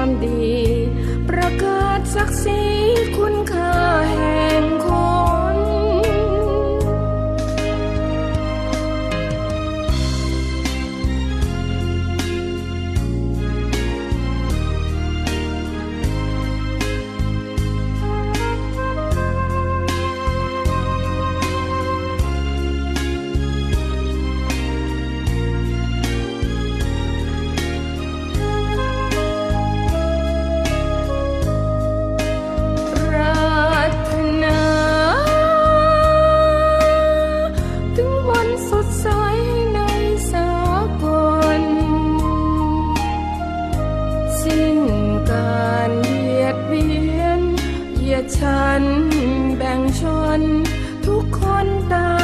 า ดฉัน แบ่งชน ทุกคนต่าง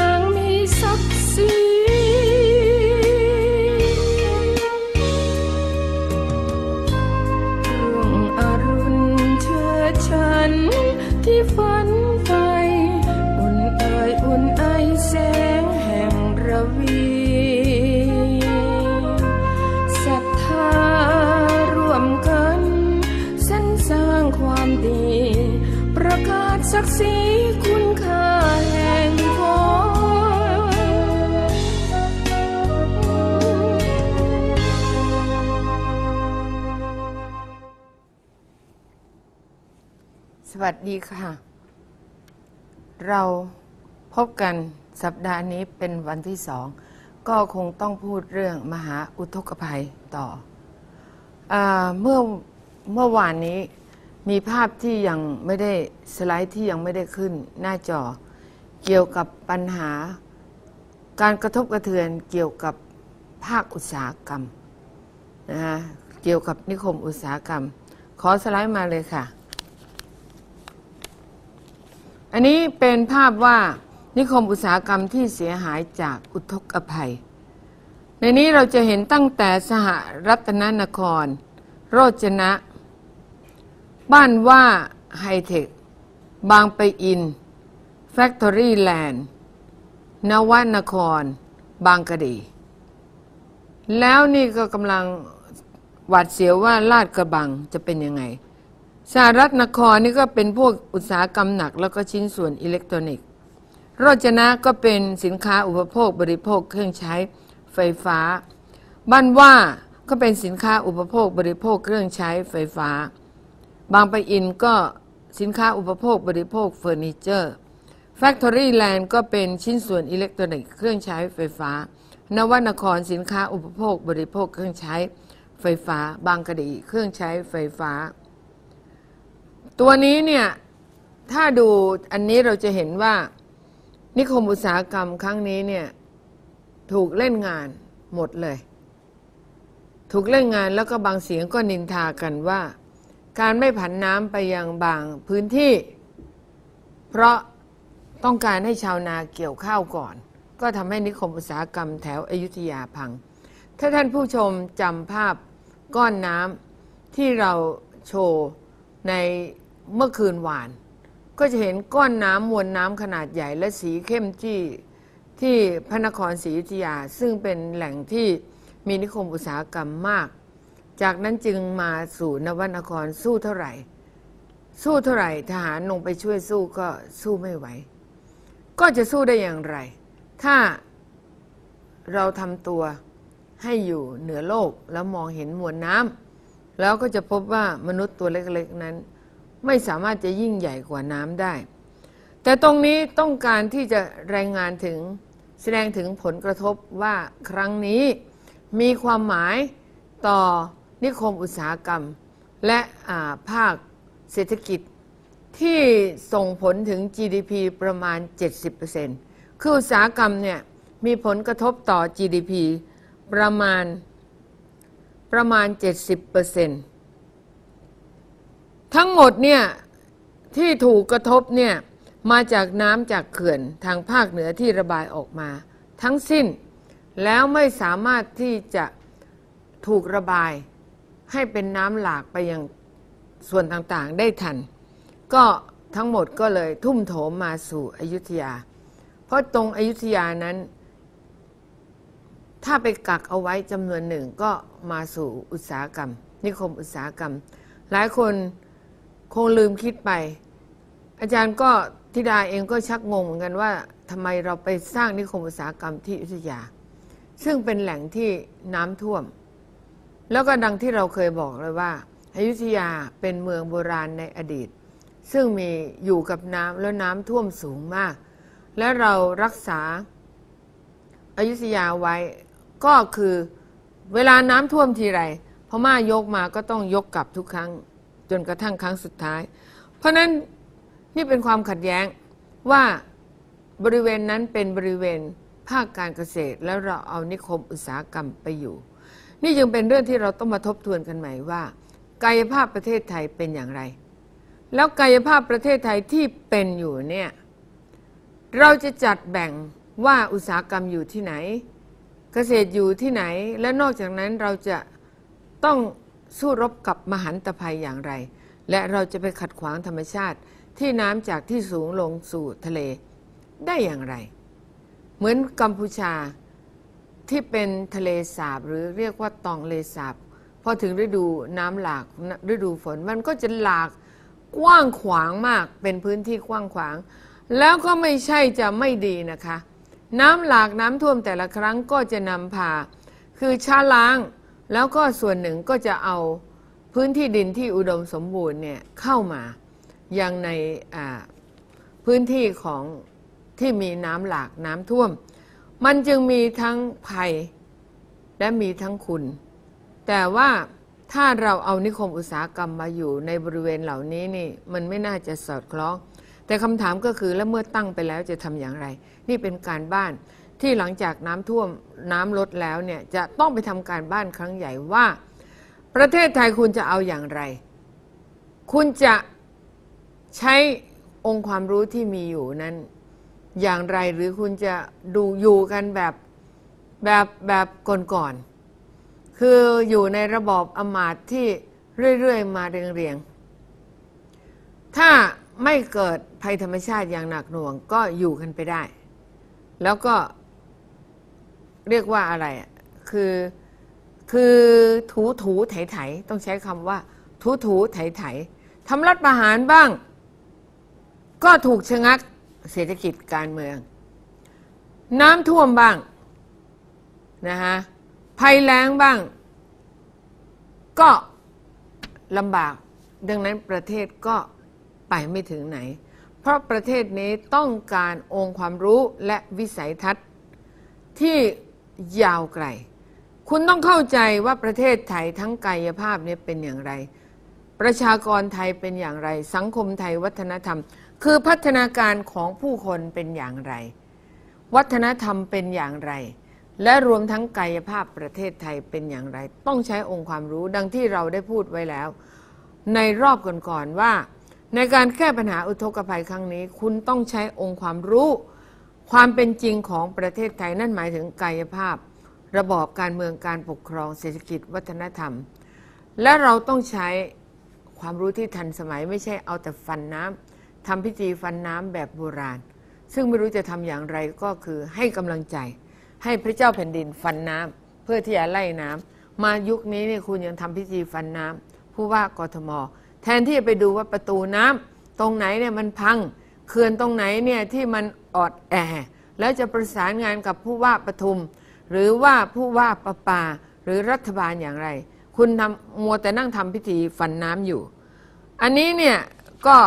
สวัสดีค่ะ เราพบกันสัปดาห์นี้เป็นวันที่สอง ก็คงต้องพูดเรื่องมหาอุทกภัยต่ออเมื่อเมื่อวานนี้มีภาพที่ยังไม่ได้สไลด์ที่ยังไม่ได้ขึ้นหน้าจอ เกี่ยวกับปัญหา การกระทบกระเทือนเกี่ยวกับภาคอุตสาหกรรมนะฮะเกี่ยวกับนิคมอุตสาหกรรม ขอสไลด์มาเลยค่ะ อันนี้เป็นภาพว่านิคมอุตสาหกรรมที่เสียหายจากอุทกภัย ในนี้เราจะเห็นตั้งแต่สหรัตนนคร โรจนะ บ้านว่าไฮเทค บางไปอิน แฟคทอรี่แลนด์ นวนคร บางกะดี แล้วนี่ก็กำลังหวาดเสียวว่าลาดกระบังจะเป็นยังไง สหรัฐนครนี่ก็เป็นพวกอุตสาหกรรมหนัก แล้วก็ชิ้นส่วนอิเล็กทรอนิกส์โรจนะก็เป็นสินค้าอุปโภคบริโภคเครื่องใช้ไฟฟ้า บ้านว่าก็เป็นสินค้าอุปโภคบริโภคเครื่องใช้ไฟฟ้า บางปะอินก็สินค้าอุปโภคบริโภคเฟอร์นิเจอร์ Factory Land ก็เป็นชิ้นส่วนอิเล็กทรอนิกส์เครื่องใช้ไฟฟ้า นวนครสินค้าอุปโภคบริโภคเครื่องใช้ไฟฟ้า บางกะดีเครื่องใช้ไฟฟ้า ตัวนี้เนี่ยถ้าดูอันนี้เราจะเห็นว่า นิคมอุตสาหกรรมครั้งนี้เนี่ยถูกเล่นงานหมดเลย ถูกเล่นงานแล้วก็บางเสียงก็นินทากันว่า การไม่ผันน้ำไปยังบางพื้นที่ เพราะต้องการให้ชาวนาเกี่ยวข้าวก่อน ก็ทำให้นิคมอุตสาหกรรมแถวอยุธยาพัง ถ้าท่านผู้ชมจำภาพก้อนน้ำที่เราโชว์ใน เมื่อคืนวาน ก็จะเห็นก้อนน้ำมวลน้ำขนาดใหญ่และสีเข้มที่ที่พระนครศรีอยุธยา ซึ่งเป็นแหล่งที่มีนิคมอุตสาหกรรมมาก จากนั้นจึงมาสู่นวนครสู้เท่าไหร่ สู้เท่าไหร่ทหารลงไปช่วยสู้ก็สู้ไม่ไหว ก็จะสู้ได้อย่างไร ถ้าเราทำตัวให้อยู่เหนือโลกแล้วมองเห็นมวลน้ำแล้วก็จะพบว่ามนุษย์ตัวเล็กๆนั้น ไม่สามารถจะยิ่งใหญ่กว่าน้ำได้ แต่ตรงนี้ต้องการที่จะรายงานถึงแสดงถึงผลกระทบว่าครั้งนี้มีความหมายต่อนิคมอุตสาหกรรม และาภาคเศรษฐกิจที่ส่งผลถึง GDP ประมาณ 70%คืออุตสาหกรรมเนี่ยมีผลกระทบต่อ GDP ประมาณประมาณ 70%ถ ทั้งหมดเนี่ยที่ถูกกระทบเนี่ยมาจากน้ำจากเขื่อนทางภาคเหนือที่ระบายออกมา ทั้งสิ้นแล้วไม่สามารถที่จะถูกระบายให้เป็นน้ำหลากไปยังส่วนต่างๆได้ทัน ก็ทั้งหมดก็เลยทุ่มโถมมาสู่อยุธยา เพราะตรงอยุธยานั้น ถ้าไปกักเอาไว้จำนวนหนึ่งก็มาสู่อุตสาหกรรม นิคมอุตสาหกรรม หลายคน คงลืมคิดไป อาจารย์ก็ธิดาเองก็ชักงงเหมือนกันว่าทำไมเราไปสร้างนิคมอุตสาหกรรมที่อยุธยา ซึ่งเป็นแหล่งที่น้ำท่วม แล้วก็ดังที่เราเคยบอกเลยว่าอายุทยาเป็นเมืองโบราณในอดีต ซึ่งมีอยู่กับน้ำแล้วน้ำท่วมสูงมาก และเรารักษาอายุทยาไว้ก็คือเวลาน้ำท่วมทีไรพม่ายกมาก็ต้องยกกลับทุกครั้ง จนกระทั่งครั้งสุดท้าย เพราะนั้นนี่เป็นความขัดแย้งว่าบริเวณนั้นเป็นบริเวณภาคการเกษตร แล้วเราเอานิคมอุตสาหกรรมไปอยู่ นี่จึงเป็นเรื่องที่เราต้องมาทบทวนกันใหม่ว่า กายภาพประเทศไทยเป็นอย่างไร แล้วกายภาพประเทศไทยที่เป็นอยู่เนี่ยเราจะจัดแบ่งว่าอุตสาหกรรมอยู่ที่ไหน เกษตรอยู่ที่ไหน และนอกจากนั้นเราจะต้อง สู้รบกับมหันตภัยอย่างไร และเราจะไปขัดขวางธรรมชาติที่น้ำจากที่สูงลงสู่ทะเล ได้อย่างไร เหมือนกัมพูชาที่เป็นทะเลสาบหรือเรียกว่าตองเลสาบพอถึงฤดูน้ำหลากฤดูฝนมันก็จะหลากกว้างขวางมากเป็นพื้นที่กว้างขวาง แล้วก็ไม่ใช่จะไม่ดีนะคะ น้ำหลากน้ำท่วมแต่ละครั้งก็จะนำพา คือช้าล้าง แล้วก็ส่วนหนึ่งก็จะเอาพื้นที่ดินที่อุดมสมบูรณ์เนี่ยเข้ามายังในพื้นที่ของที่มีน้ำหลากน้ำท่วม มันจึงมีทั้งภัยและมีทั้งคุณ แต่ว่าถ้าเราเอานิคมอุตสาหกรรมมาอยู่ในบริเวณเหล่านี้นี่มันไม่น่าจะสอดคล้อง แต่คำถามก็คือแล้วเมื่อตั้งไปแล้วจะทำอย่างไร นี่เป็นการบ้าน ที่หลังจากน้ำท่วมน้ำลดแล้วเนี่ยจะต้องไปทำการบ้านครั้งใหญ่ว่า ประเทศไทยคุณจะเอาอย่างไร คุณจะใช้องค์ความรู้ที่มีอยู่นั้นอย่างไรหรือคุณจะดูอยู่กันแบบแบบแบบก่อนๆคืออยู่ในระบอบอมาตที่เรื่อยๆ มาเรียงๆ ถ้าไม่เกิดภัยธรรมชาติอย่างหนักหน่วงก็อยู่กันไปได้ แล้วก็ เรียกว่าอะไรคือคือถูถูไถไถต้องใช้คำว่า ถูถูไถไถทำรัฐประหารบ้าง ก็ถูกชะงักเศรษฐกิจการเมือง น้ำท่วมบ้างนะฮะภัยแล้งบ้าง ก็ลำบาก ดังนั้นประเทศก็ไปไม่ถึงไหน เพราะประเทศนี้ต้องการองค์ความรู้และวิสัยทัศน์ที่ ยาวไกล คุณต้องเข้าใจว่าประเทศไทยทั้งกายภาพเนี่ยเป็นอย่างไร ประชากรไทยเป็นอย่างไร สังคมไทยวัฒนธรรม คือพัฒนาการของผู้คนเป็นอย่างไร วัฒนธรรมเป็นอย่างไร และรวมทั้งกายภาพประเทศไทยเป็นอย่างไร ต้องใช้องค์ความรู้ดังที่เราได้พูดไว้แล้ว ในรอบก่อนๆว่า ในการแก้ปัญหาอุทกภัยครั้งนี้ คุณต้องใช้องค์ความรู้ ความเป็นจริงของประเทศไทยนั่นหมายถึงกายภาพ ระบอบการเมืองการปกครองเศรษฐกิจวัฒนธรรม และเราต้องใช้ความรู้ที่ทันสมัยไม่ใช่เอาแต่ฟันน้ำทำพิธีฟันน้ำแบบโบราณ ซึ่งไม่รู้จะทำอย่างไรก็คือให้กำลังใจ ให้พระเจ้าแผ่นดินฟันน้ำเพื่อที่จะไล่น้ำมายุคนี้เนี่ยคุณยังทำพิธีฟันน้ำผู้ว่ากทม แทนที่จะไปดูว่าประตูน้ำตรงไหนเนี่ยมันพังเขื่อนตรงไหนเนี่ยที่มัน ออดแอ แล้วจะประสานงานกับผู้ว่าปทุม หรือว่าผู้ว่าประปา หรือรัฐบาลอย่างไร คุณทำมัวแต่นั่งทำพิธีฟันน้ำอยู่ อันนี้เนี่ยก็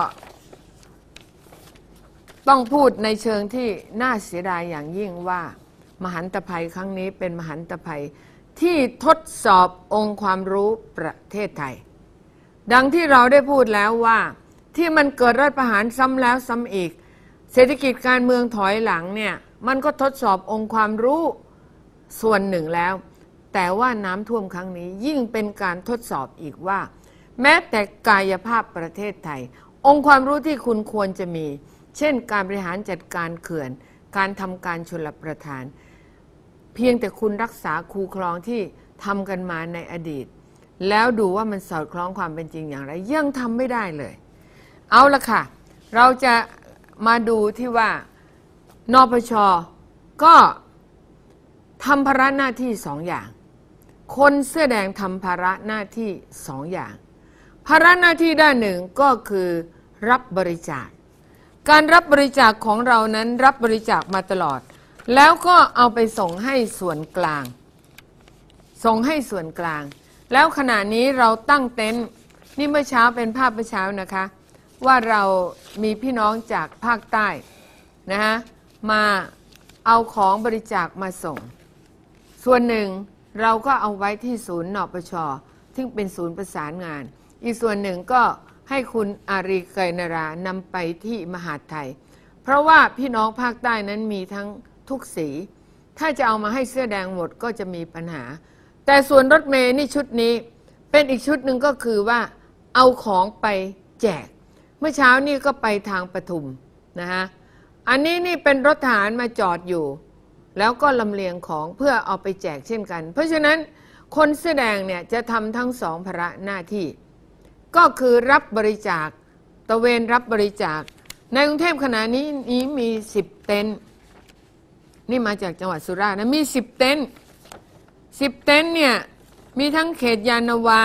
ต้องพูดในเชิงที่น่าเสียดายอย่างยิ่งว่า มหันตภัยครั้งนี้เป็นมหันตภัยที่ทดสอบองค์ความรู้ประเทศไทย ดังที่เราได้พูดแล้วว่าที่มันเกิดรัฐประหารซ้ำแล้วซ้ำอีก เศรษฐกิจการเมืองถอยหลังเนี่ยมันก็ทดสอบองค์ความรู้ส่วนหนึ่งแล้ว แต่ว่าน้ำท่วมครั้งนี้ยิ่งเป็นการทดสอบอีกว่า แม้แต่กายภาพประเทศไทย องค์ความรู้ที่คุณควรจะมี เช่น การบริหารจัดการเขื่อน การทำการชลประทาน เพียงแต่คุณรักษาคูคลองที่ทำกันมาในอดีต แล้วดูว่ามันสอดคล้องความเป็นจริงอย่างไร ยังทำไม่ได้เลย เอาละค่ะ เราจะ มาดูที่ว่านปชก็ทำภาระหน้าที่สองอย่าง คนเสื้อแดงทำภาระหน้าที่สองอย่าง ภาระหน้าที่ด้านหนึ่งก็คือรับบริจาค การรับบริจาคของเรานั้นรับบริจาคมาตลอด แล้วก็เอาไปส่งให้ส่วนกลาง ส่งให้ส่วนกลาง แล้วขณะนี้เราตั้งเต็นท์นี่เมื่อเช้าเป็นภาพเมื่อเช้านะคะ ว่าเรามีพี่น้องจากภาคใต้นะฮะมาเอาของบริจาคมาส่ง ส่วนหนึ่งเราก็เอาไว้ที่ศูนย์นปชซึ่งเป็นศูนย์ประสานงาน อีกส่วนหนึ่งก็ให้คุณอารีไกรนารานำไปที่มหาดไทย เพราะว่าพี่น้องภาคใต้นั้นมีทั้งทุกสี ถ้าจะเอามาให้เสื้อแดงหมดก็จะมีปัญหา แต่ส่วนรถเมย์นี่ชุดนี้ เป็นอีกชุดหนึ่งก็คือว่าเอาของไปแจก เมื่อเช้านี่ก็ไปทางปทุมนะฮะอันนี้นี่เป็นรถทหารมาจอดอยู่ แล้วก็ลำเลียงของเพื่อเอาไปแจกเช่นกัน เพราะฉะนั้นคนเสื้อแดงเนี่ยจะทำทั้งสองภาระหน้าที่ ก็คือรับบริจาคตะเวนรับบริจาค ในกรุงเทพขณะนี้นี้มี10เต็นนี่มาจากจังหวัดสุราษฎร์นะมี10เต็นท์10เต็นเนี่ยมีทั้งเขตยานนาวา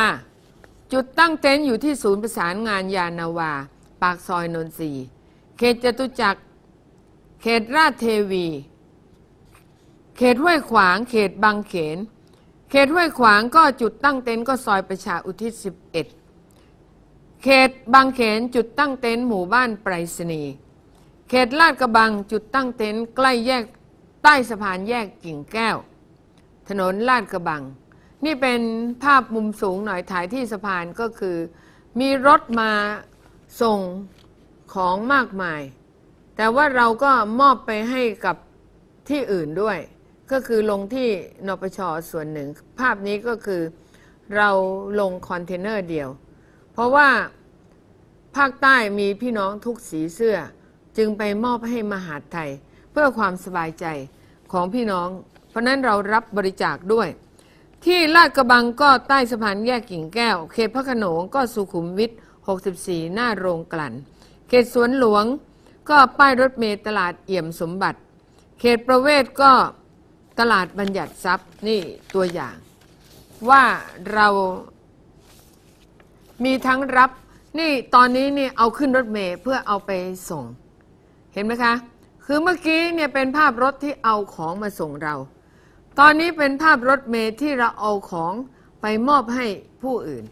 จุดตั้งเต็นท์อยู่ที่ศูนย์ประสานงานยานนาวา ปากซอยนนทรีย์เขตจตุจักร เขตราชเทวี เขตห้วยขวาง เขตบางเขน เขตห้วยขวางก็จุดตั้งเต็นท์ก็ซอยประชาอุทิศ 11 เขตบางเขนจุดตั้งเต็นท์หมู่บ้านไปรษณีย์เขตลาดกระบังจุดตั้งเต็นท์ใกล้แยกใต้สะพานแยกกิ่งแก้ว ถนนลาดกระบัง นี่เป็นภาพมุมสูงหน่อยถ่ายที่สะพานก็คือ มีรถมา ส่งของมากมาย แต่ว่าเราก็มอบไปให้กับที่อื่นด้วย ก็คือลงที่นปชส่วนหนึ่ง ภาพนี้ก็คือเราลงคอนเทนเนอร์เดียว เพราะว่าภาคใต้มีพี่น้องทุกสีเสื้อ จึงไปมอบให้มหาดไทย เพื่อความสบายใจของพี่น้อง เพราะนั้นเรารับบริจาคด้วย ที่ลาดกระบังก็ใต้สะพานแยกกิ่งแก้ว เขตพระโขนงก็สุขุมวิท 64 หน้าโรงกลั่น เขตสวนหลวงก็ป้ายรถเมล์ตลาดเอี่ยมสมบัติ เขตประเวศก็ตลาดบัญญัติทรัพย์นี่ตัวอย่าง ว่าเรามีทั้งรับนี่ตอนนี้นี่เอาขึ้นรถเมล์เพื่อเอาไปส่ง เห็นไหมคะ คือเมื่อกี้เนี่ยเป็นภาพรถที่เอาของมาส่งเรา ตอนนี้เป็นภาพรถเมล์ที่เราเอาของไปมอบให้ผู้อื่น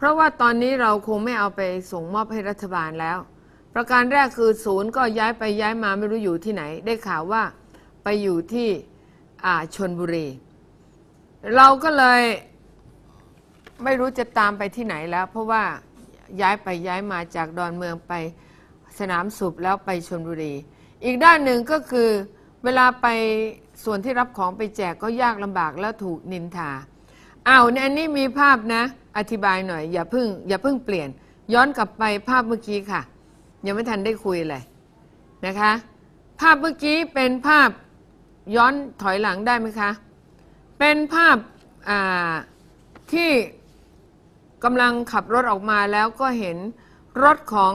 เพราะว่าตอนนี้เราคงไม่เอาไปส่งมอบให้รัฐบาลแล้ว ประการแรกคือศูนย์ก็ย้ายไปย้ายมาไม่รู้อยู่ที่ไหน ได้ข่าวว่าไปอยู่ที่ชนบุรี เราก็เลยไม่รู้จะตามไปที่ไหนแล้ว เพราะว่าย้ายไปย้ายมาจากดอนเมืองไปสนามสุบแล้วไปชนบุรี อีกด้านหนึ่งก็คือเวลาไปส่วนที่รับของไปแจกก็ยากลำบากแล้วถูกนินทา อ้าวในอันนี้มีภาพนะ อธิบายหน่อย อย่าเพิ่ง อย่าเพิ่งเปลี่ยน ย้อนกลับไปภาพเมื่อกี้ค่ะ ยังไม่ทันได้คุยเลยนะคะ ภาพเมื่อกี้เป็นภาพย้อนถอยหลังได้ไหมคะ เป็นภาพาที่กำลังขับรถออกมาแล้วก็เห็นรถของ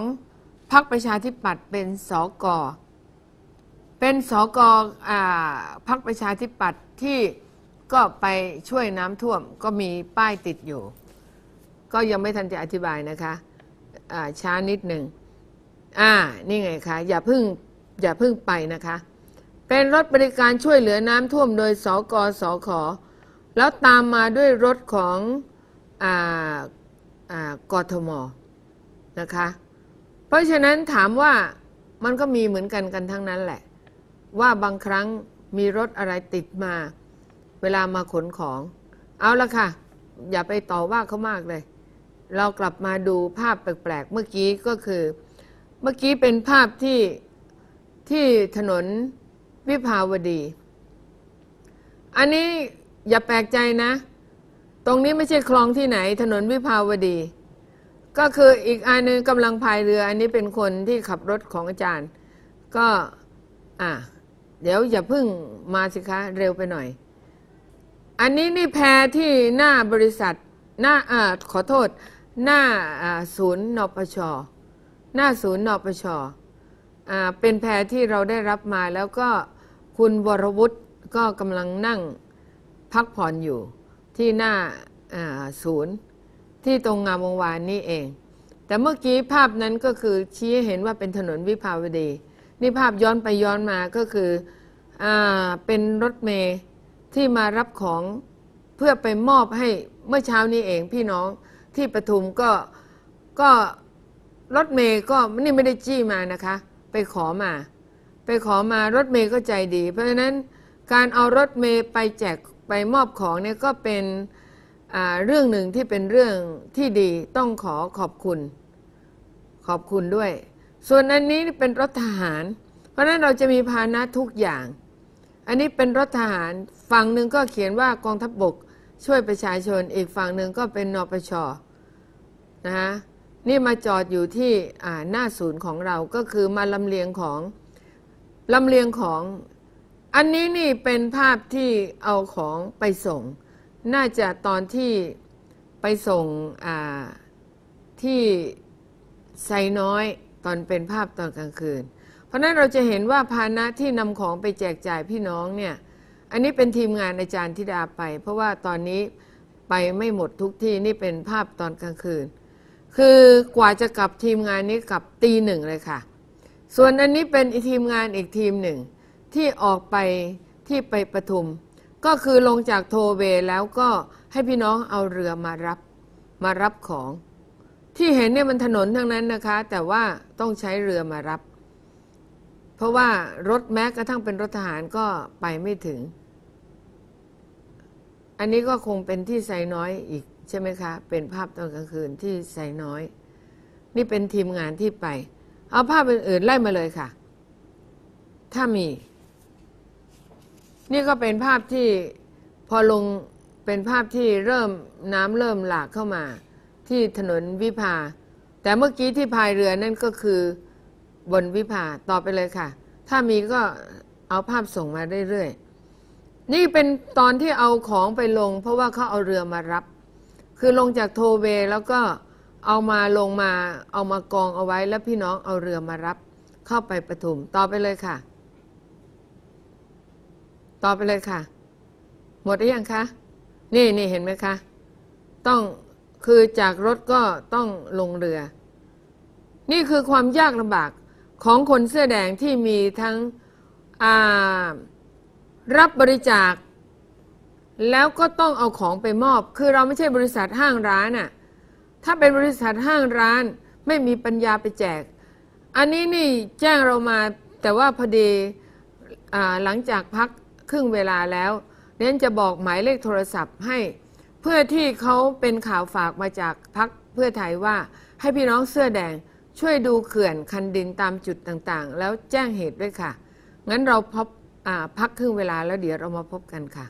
พรรคประชาธิปัตย์เป็นสกอเป็นสกอ่าพรรคประชาธิปัตย์ที่ ก็ไปช่วยน้ำท่วมก็มีป้ายติดอยู่ ก็ยังไม่ทันจะอธิบายนะคะอ่าช้านิดหนึ่งอ่านี่ไงคะอย่าเพึ่งอย่าเพึ่งไปนะคะ เป็นรถบริการช่วยเหลือน้ำท่วมโดยสกสขแล้วตามมาด้วยรถของอากทมนะคะ เพราะฉะนั้นถามว่ามันก็มีเหมือนกันกันทั้งนั้นแหละ ว่าบางครั้งมีรถอะไรติดมา เวลามาขนของ เอาละค่ะ อย่าไปต่อว่าเขามากเลย เรากลับมาดูภาพแปลกๆ เมื่อกี้ก็คือ เมื่อกี้เป็นภาพที่ที่ถนนวิภาวดี อันนี้อย่าแปลกใจนะ ตรงนี้ไม่ใช่คลองที่ไหน ถนนวิภาวดี ก็คืออีกอันหนึงกำลังพายเรือ อันนี้เป็นคนที่ขับรถของอาจารย์ ก็อะเดี๋ยวอย่าเพึ่งมาสิคะ เร็วไปหน่อย อันนี้นี่แพรที่หน้าบริษัทหน้าอ่าขอโทษ หน้าศูนย์นปช หน้าศูนย์นปชอ่าเป็นแพรที่เราได้รับมาแล้วก็คุณวรวุฒิก็กำลังนั่งพักผ่อนอยู่ที่หน้าศูนย์ที่ตรงงามวงวานนี่เอง แต่เมื่อกี้ภาพนั้นก็คือชี้เห็นว่าเป็นถนนวิภาวดี นี่ภาพย้อนไปย้อนมาก็คืออเป็นรถเมย์ ที่มารับของเพื่อไปมอบให้เมื่อเช้านี้เองพี่น้องที่ปทุมก็ก็รถเมย์ก็นี่ไม่ได้จี้มานะคะ ไปขอมา ไปขอมารถเมย์ก็ใจดี เพราะฉะนั้นการเอารถเมย์ไปแจกไปมอบของเนี่ยก็เป็นเรื่องหนึ่งที่เป็นเรื่องที่ดีต้องขอขอบคุณ ขอบคุณด้วย ส่วนอันนี้เป็นรถทหาร เพราะฉะนั้นเราจะมีพานะทุกอย่าง อันนี้เป็นรถทหารฝั่งหนึ่งก็เขียนว่ากองทัพบบก ช่วยประชาชน อีกฝั่งหนึ่งก็เป็นนปชนะฮะนี่มาจอดอยู่ที่หน้าศูนย์ของเราก็คือมาลำเลียงของลำเลียงของ อันนี้นี่เป็นภาพที่เอาของไปส่ง น่าจะตอนที่ไปส่งที่ไซน้อยตอนเป็นภาพตอนกลางคืน ราะนั้นเราจะเห็นว่าพานะที่นำของไปแจกจ่ายพี่น้องเนี่ย อันนี้เป็นทีมงานอาจารย์ธิดาไป เพราะว่าตอนนี้ไปไม่หมดทุกที่นี่เป็นภาพตอนกลางคืน คือกว่าจะกลับทีมงานนี้กลับตีหนึ่งเลยค่ะ ส่วนอันนี้เป็นทีมงานอีกทีมหนึ่ง ที่ออกไปที่ไปปทุม ก็คือลงจากโทเวแล้วก็ให้พี่น้องเอาเรือมารับมารับของ ที่เห็นเนี่ยมันถนนทั้งนั้นนะคะ แต่ว่าต้องใช้เรือมารับ เพราะว่ารถแม้กระทั่งเป็นรถทหารก็ไปไม่ถึง อันนี้ก็คงเป็นที่ไซน้อยอีกใช่ไหมคะ เป็นภาพตอนกลางคืนที่ไซน้อย นี่เป็นทีมงานที่ไป เอาภาพอื่นๆไล่มาเลยค่ะ ถ้ามี นี่ก็เป็นภาพที่พอลงเป็นภาพที่เริ่มน้ำเริ่มหลากเข้ามา ที่ถนนวิภา แต่เมื่อกี้ที่พายเรือนั่นก็คือ บนวิภาต่อไปเลยค่ะ ถ้ามีก็เอาภาพส่งมาเรื่อยๆ นี่เป็นตอนที่เอาของไปลง เพราะว่าเขาเอาเรือมารับ คือลงจากโทเวแล้วก็เอามาลงมาเอามากองเอาไว้แล้วพี่น้องเอาเรือมารับ เข้าไปปทุมต่อไปเลยค่ะ ต่อไปเลยค่ะ หมดหรือยังคะนี่นี่เห็นไหมคะ ต้องคือจากรถก็ต้องลงเรือ นี่คือความยากลำบาก ของคนเสื้อแดงที่มีทั้งรับบริจาค แล้วก็ต้องเอาของไปมอบ คือเราไม่ใช่บริษัทห้างร้านอะ่ะถ้าเป็นบริษัทห้างร้านไม่มีปัญญาไปแจก อันนี้นี่แจ้งเรามาแต่ว่าพอดีหลังจากพักครึ่งเวลาแล้วเน้นจะบอกหมายเลขโทรศัพท์ให้ เพื่อที่เขาเป็นข่าวฝากมาจากพักเพื่อไทยว่าให้พี่น้องเสื้อแดง ช่วยดูเขื่อนคันดินตามจุดต่างๆ แล้วแจ้งเหตุด้วยค่ะ งั้นเราพบพักครึ่งเวลาแล้วเดี๋ยวเรามาพบกันค่ะ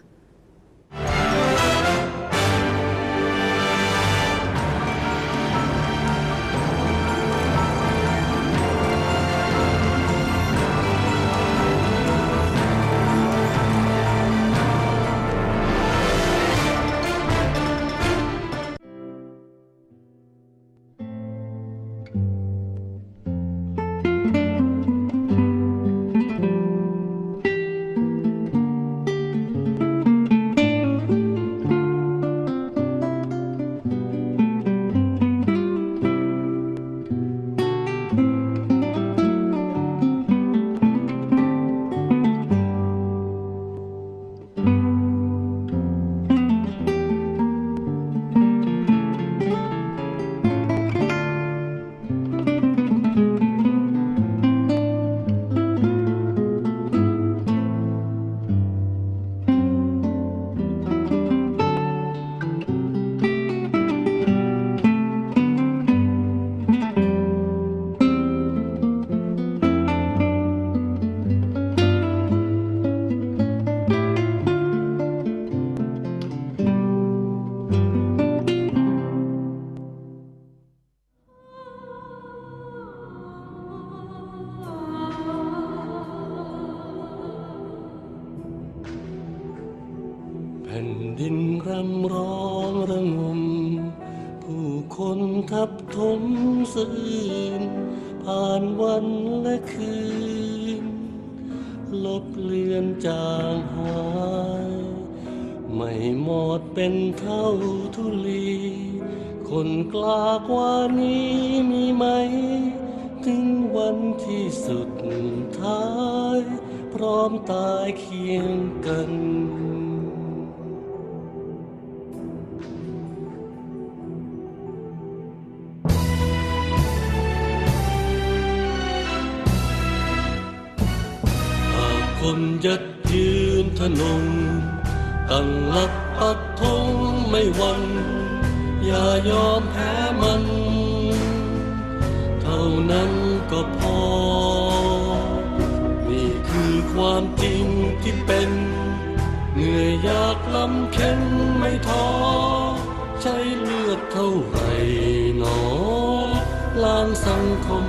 ดินรำร้องระงม ผู้คนทับถมสะอื้นผ่านวันและคืน ลบเลือนจางหาย ไม่หมดเป็นเท่าทุลี คนกล้ากว่านี้มีไหม ถึงวันที่สุดท้าย พร้อมตายเคียงกัน คนยัดยืนทนง ตั้งหลักปักธงไม่หวัน อย่ายอมแพ้มัน เท่านั้นก็พอ นี่คือความจริงที่เป็น เหนื่อยยากลำเค็นไม่ท้อ ใช้เลือดเท่าไหรหนอล้างสังคม